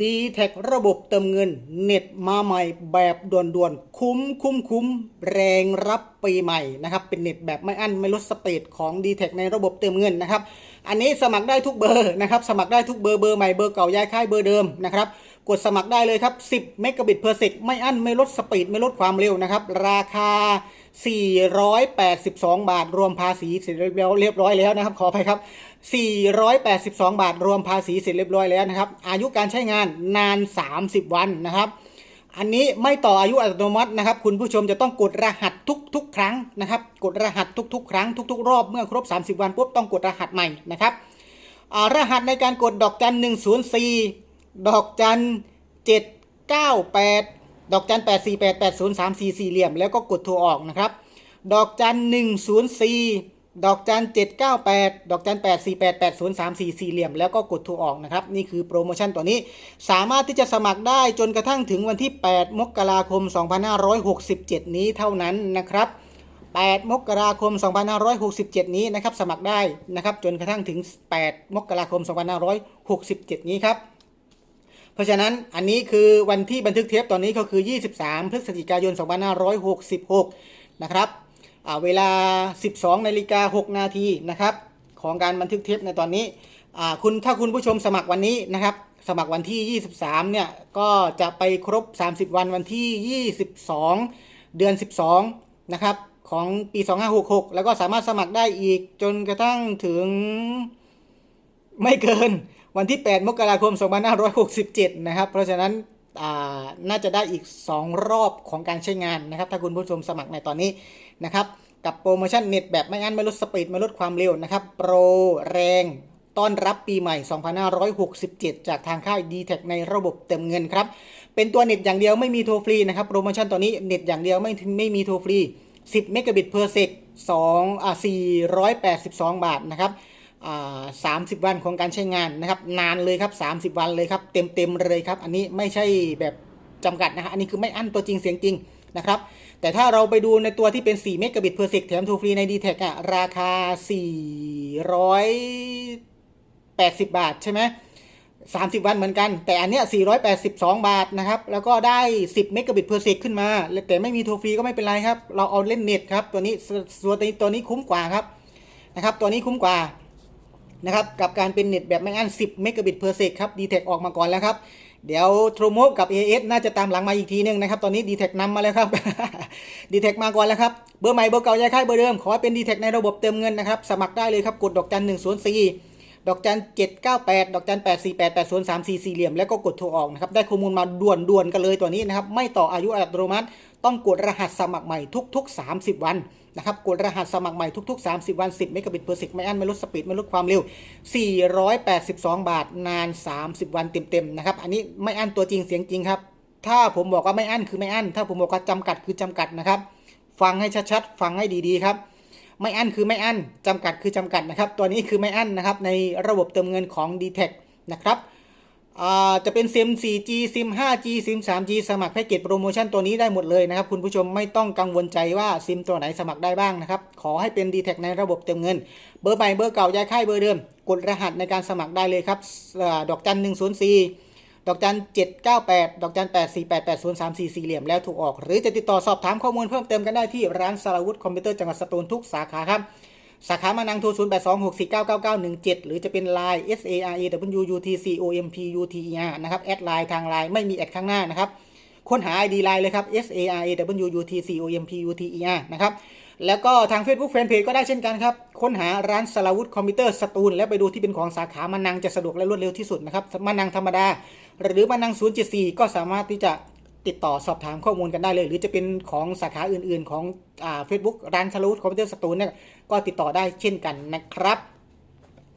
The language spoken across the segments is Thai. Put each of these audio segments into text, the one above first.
d t แทระบบเติมเงิน เน็ตมาใหม่แบบด่วนๆ คุ้มคุ้มคุ้มแรงรับปีใหม่นะครับ เป็นเน็ตแบบไม่อั้นไม่ลดสเปดของ d t แทในระบบเติมเงินนะครับ อันนี้สมัครได้ทุกเบอร์นะครับ สมัครได้ทุกเบอร์เบอร์ใหม่เบอร์เก่าย้ายค่ายเบอร์เดิมนะครับ กดสมัครได้เลยครับ 10 เมกะบิตเพอร์เซกไม่อั้นไม่ลดสปีดไม่ลดความเร็วนะครับ ราคา 482 บาท รวมภาษีเสร็จเรียบร้อยแล้วนะครับ ขอไปครับ 482 บาท รวมภาษีเสร็จเรียบร้อยแล้วนะครับ อายุการใช้งานนาน 30 วันนะครับ อันนี้ไม่ต่ออายุอัตโนมัตินะครับ คุณผู้ชมจะต้องกดรหัสทุกๆ ครั้งนะครับ กดรหัสทุกๆ ครั้งทุก ๆ รอบเมื่อครบ 30 วันปุ๊บต้องกดรหัสใหม่นะครับรหัสในการกดดอกจัน 104 ดอกจัน 798 ดอกจัน 848 803 4สี่เหลี่ยม แล้วก็กดโทรออกนะครับ ดอกจัน 104 ดอกจัน798ดอกจัน848 803 4สี่เหลี่ยม แล้วก็กดโทรออกนะครับ นี่คือโปรโมชั่นตัวนี้ สามารถที่จะสมัครได้จนกระทั่งถึงวันที่ 8 มกราคม 2567 นี้เท่านั้นนะครับ 8 มกราคม 2567 นี้นะครับ สมัครได้นะครับ จนกระทั่งถึง 8 มกราคม 2567 นี้ครับเพราะฉะนั้นอันนี้คือวันที่บันทึกเทปตอนนี้ก็คือ 23 พฤศจิกายน 2566 นะครับ เวลา 12นาฬิกา6นาทีนะครับของการบันทึกเทปในตอนนี้คุณถ้าคุณผู้ชมสมัครวันนี้นะครับสมัครวันที่ 23 เนี่ย ก็จะไปครบ 30 วันวันที่ 22 เดือน 12 นะครับ ของปี 2566 แล้วก็สามารถสมัครได้อีกจนกระทั่งถึงไม่เกินวันที่ 8 มกราคม 2567 นะครับ เพราะฉะนั้น น่าจะได้อีก 2 รอบของการใช้งานนะครับ ถ้าคุณผู้ชมสมัครในตอนนี้นะครับกับโปรโมชั่นเน็ตแบบไม่อั้นไม่ลดสปีดไม่ลดความเร็วนะครับ โปรแรงต้อนรับปีใหม่ 2567 จากทางค่าย d t แทในระบบเติมเงินครับ เป็นตัวเน็ตอย่างเดียวไม่มีโทรฟรีนะครับ โปรโมชั่นตัวนี้เน็ตอย่างเดียวไม่ไม่มีโทรฟรี 10 เมกะบิตเพอร์เซก2อ่า482 บาทนะครับ อ่า30วันของการใช้งานนะครับ นานเลยครับ30วันเลยครับ เต็มเต็มเลยครับ อันนี้ไม่ใช่แบบจำกัดนะฮะอันนี้คือไม่อั้นตัวจริงเสียงจริงนะครับ แต่ถ้าเราไปดูในตัวที่เป็น4เมกะบิตเพอร์เซกแถมทูฟรีใน d t แทอะราคา 480 บาทใช่ไหม30 วันเหมือนกัน แต่อันเนี้ย482 บาทนะครับ แล้วก็ได้ 10 เมกะบิตเพอร์เซกขึ้นมา แต่ไม่มีโทรฟรีก็ไม่เป็นไรครับ เราเอาเล่นเน็ตครับ ตัวนี้ตัวนี้ตัวนี้คุ้มกว่าครับนะครับ ตัวนี้คุ้มกว่า นะครับกับการเป็นเน็ตแบบไม่อั้น10เมกะบิตเพอร์เซกครับ d t แทออกมาก่อนแล้วครับ เดี๋ยวโทรโมกับ AS น่าจะตามหลังมาอีกทีนึงนะครับ ตอนนี้ d t แทนำมาแล้วครับ d t แทมาก่อนแล้วครับ เบอร์ใหม่เบอร์เก่าย้ายค่ายเบอร์เดิม ขอให้เป็น d t แทในระบบเติมเงินนะครับ สมัครได้เลยครับ กดดอกจัน104ดอกจัน798ดอกจัน848 803 4สี่เหลี่ยมแล้วก็กดโทรออกนะครับได้ข้อมูลมาด่วนๆกันเลยตัวนี้นะครับไม่ต่ออายุอัตโนมัติ ต้องกดรหัสสมัครใหม่ทุก ๆ 30 วัน นะครับกดรหัสสมัครใหม่ทุก ๆ 30 วัน 10 เมกะบิตเพอร์เซกไม่อั้นไม่ลดสปีดไม่ลดความเร็ว 482 บาทนาน 30 วันเต็มๆนะครับอันนี้ไม่อั้นตัวจริงเสียงจริงครับ ถ้าผมบอกว่าไม่อั้นคือไม่อั้น ถ้าผมบอกว่าจำกัดคือจำกัดนะครับ ฟังให้ชัดๆฟังให้ดีๆครับไม่อั้นคือไม่อั้นจำกัดคือจำกัดนะครับ ตัวนี้คือไม่อั้นนะครับในระบบเติมเงินของ d t แทนะครับ จะเป็นซิม 4G ซิม 5G ซิม 3G สมัครแพ็กเกจโปรโมชั่นตัวนี้ได้หมดเลยนะครับ คุณผู้ชมไม่ต้องกังวลใจว่าซิมตัวไหนสมัครได้บ้างนะครับ ขอให้เป็น d t แทในระบบเติมเงิน เบอร์ใหม่เบอร์เก่าย้ายค่ายเบอร์เดิม กดรหัสในการสมัครได้เลยครับอ่าดอกจัน 104 ดอกจัน 798 ดอกจัน 848 803 4 สี่เหลี่ยมแล้วถูกออก หรือจะติดต่อสอบถามข้อมูลเพิ่มเติมกันได้ที่ร้านสารวุฒิคอมพิวเตอร์จังหวัดสตูลทุกสาขาครับ สาขามานังโทร0 8 2 6 4 9 9 9 1 7หกสี่เก้าเก้าเก้าหนึ่งเจ็ดหรือจะเป็น Line S A R A W U T C O M P U T E R นะครับ แอดไลน์ทางไลน์ไม่มีแอดข้างหน้านะครับ ค้นหา ID ไลน์เลยครับ S A R A W U T C O M P U T E R นะครับ แล้วก็ทาง Facebook Fanpage ก็ได้เช่นกันครับ ค้นหาร้านสลาวุธคอมพิวเตอร์สตูลแล้วไปดูที่เป็นของสาขามานังจะสะดวกและรวดเร็วที่สุดนะครับมานังธรรมดา หรือมานัง074ก็สามารถที่จะ ติดต่อสอบถามข้อมูลกันได้เลย หรือจะเป็นของสาขาอื่นๆ ของอ่า Facebook ร้านสลาวุธคอมพิวเตอร์สตูลเนี่ยก็ติดต่อได้เช่นกันนะครับ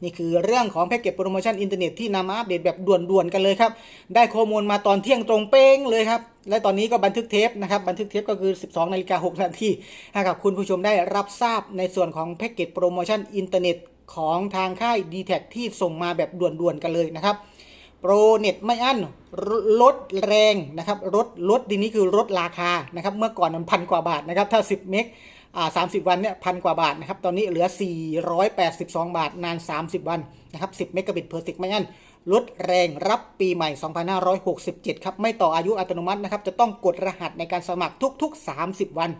นี่คือเรื่องของแพ็กเกจโปรโมชั่นอินเทอร์เน็ตที่นำมาอัปเดตแบบด่วนๆกันเลยครับ ได้ข้อมูลมาตอนเที่ยงตรงเป้งเลยครับ และตอนนี้ก็บันทึกเทปนะครับ บันทึกเทปก็คือ 12นาฬิกา6นาทีให้กับคุณผู้ชมได้รับทราบในส่วนของแพ็กเกจโปรโมชั่นอินเทอร์เน็ตของทางค่าย d t แทที่ส่งมาแบบด่วนๆกันเลยนะครับ โปรเน็ตไม่อั้นลดแรงนะครับลดลดดีนี้คือลดราคานะครับเมื่อก่อนมันพันกว่าบาทนะครับถ้า 10 เมกอ่า30วันเนี่ยพันกว่าบาทนะครับตอนนี้เหลือ 482 บาทนาน 30 วันนะครับ10 เมกะบิตเพอร์เซกไม่อั้นลดแรงรับปีใหม่ 2567 ครับ ไม่ต่ออายุอัตโนมัตินะครับ จะต้องกดรหัสในการสมัครทุก ๆ 30 วัน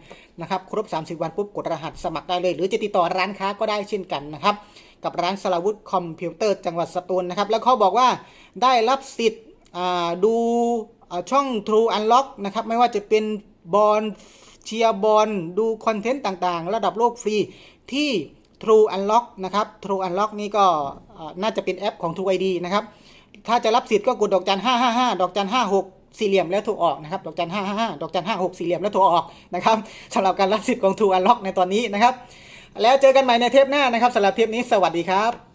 นะครับ ครบ 30 วันปุ๊บกดรหัสสมัครได้เลย หรือจะติดต่อร้านค้าก็ได้เช่นกันนะครับ กับร้านสลาวุธคอมพิวเตอร์จังหวัดสตูลนะครับ แล้วเขาบอกว่าได้รับสิทธิ์ดูช่อง True Unlock นะครับ ไม่ว่าจะเป็นบอลเชียร์บอลดูคอนเทนต์ต่างๆ ระดับโลกฟรีที่ True Unlock นะครับ True Unlock นี่ก็น่าจะเป็นแอปของ True ID นะครับ ถ้าจะรับสิทธิ์ก็กดดอกจัน 555 ดอกจัน 56สี่เหลี่ยมแล้วโทรออกนะครับ ดอกจัน555ดอกจัน56สี่เหลี่ยมแล้วโทรออกนะครับสำหรับการรับสิทธิ์ของ True Unlock ในตอนนี้นะครับ แล้วเจอกันใหม่ในเทปหน้านะครับสำหรับเทปนี้สวัสดีครับ